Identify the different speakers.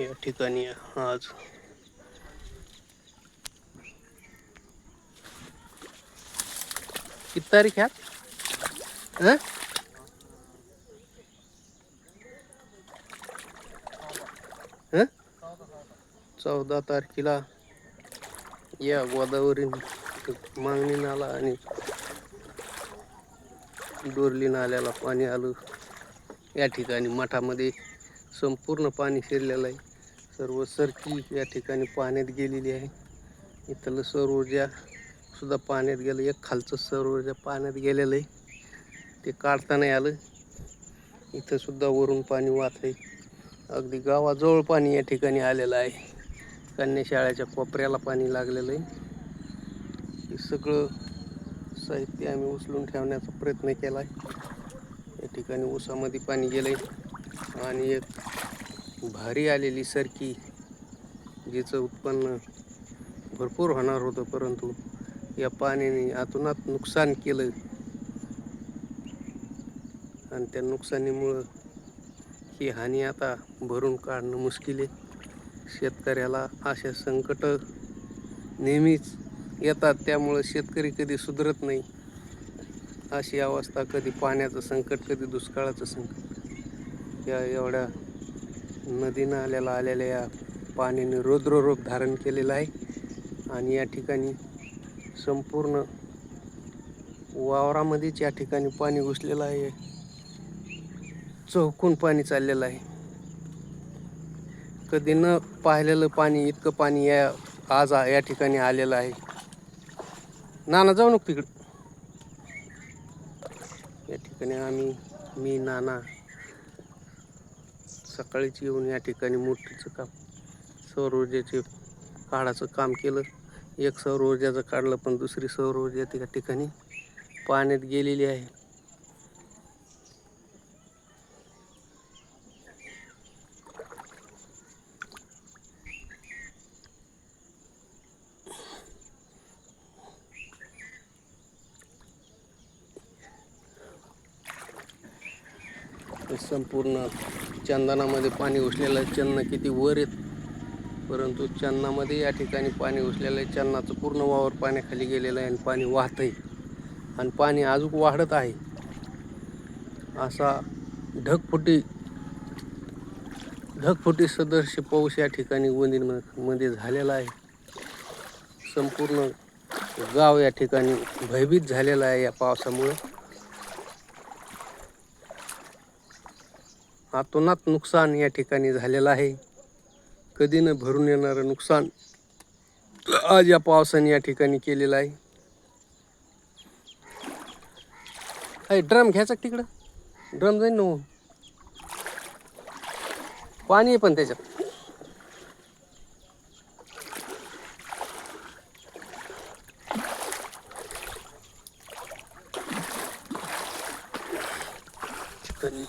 Speaker 1: या ठिकाणी आज. किती तारीख आहे? चौदा तारखेला या गोदावरी मागणी नाला आणि डोरली नाल्याला पाणी आलं. या ठिकाणी मठामध्ये संपूर्ण पाणी शिरलेलं आहे. सर्व सरकी या ठिकाणी पाण्यात गेलेली आहे. इथलं सौर ऊर्जा सुद्धा पाण्यात गेलं. एक खालचं सौर ऊर्जा पाण्यात गेलेलं आहे. ते काढता नाही आलं. इथं सुद्धा वरून पाणी वाहत आहे. अगदी गावाजवळ पाणी या ठिकाणी आलेलं आहे. कन्याशाळेच्या कोपऱ्याला पाणी लागलेलं आहे. हे सगळं साहित्य आम्ही उचलून ठेवण्याचा प्रयत्न केला आहे या ठिकाणी ऊसामध्ये पाणी गेलं आहे आणि एक भारी आलेली सरकी जिचं उत्पन्न भरपूर होणार होतं परंतु या पाण्याने आतोनात नुकसान केलं. आणि त्या नुकसानीमुळं ही हानी आता भरून काढणं मुश्किल आहे. शेतकऱ्याला अशा संकट नेहमीच येतात त्यामुळं शेतकरी कधी सुधरत नाही. अशी अवस्था कधी पाण्याचं संकट कधी दुष्काळाचं संकट. या एवढ्या नदी नाल्याला आलेल्या या पाण्याने रौद्ररूप धारण केलेलं आहे. आणि या ठिकाणी संपूर्ण वावरामध्येच या ठिकाणी पाणी घुसलेलं आहे. चौकून पाणी चाललेलं आहे. कधी न पाहिलेलं पाणी इतकं पाणी या आज या ठिकाणी आलेलं आहे. नाना जाऊ नको तिकडं. या ठिकाणी आम्ही मी नाना सकाळीच येऊन या ठिकाणी मोठीचं काम सौर ऊर्जेचे काढाचं काम केलं. एक सौर ऊर्जाचं काढलं पण दुसरी सौर ऊर्जा त्या ठिकाणी पाण्यात गेलेली आहे. संपूर्ण चंदनामध्ये पाणी उचलेलं आहे. चन्न किती वर येत परंतु चन्नामध्ये या ठिकाणी पाणी उचलेलं आहे. चन्नाचं पूर्ण वावर पाण्याखाली गेलेलं आहे आणि पाणी वाहत आहे. आणि पाणी अजून वाढत आहे. असा ढगफुटी ढगफुटी सदृश्य पाऊस या ठिकाणी मध्ये झालेला आहे. संपूर्ण गाव या ठिकाणी भयभीत झालेलं आहे या पावसामुळे. आतोनात नुकसान या ठिकाणी झालेलं आहे. कधी न भरून येणारं नुकसान आज या पावसाने या ठिकाणी केलेलं आहे. अय ड्रम घ्यायचा तिकडं? ड्रम जाईन ना हो. पाणी आहे पण त्याच्यात. चिकन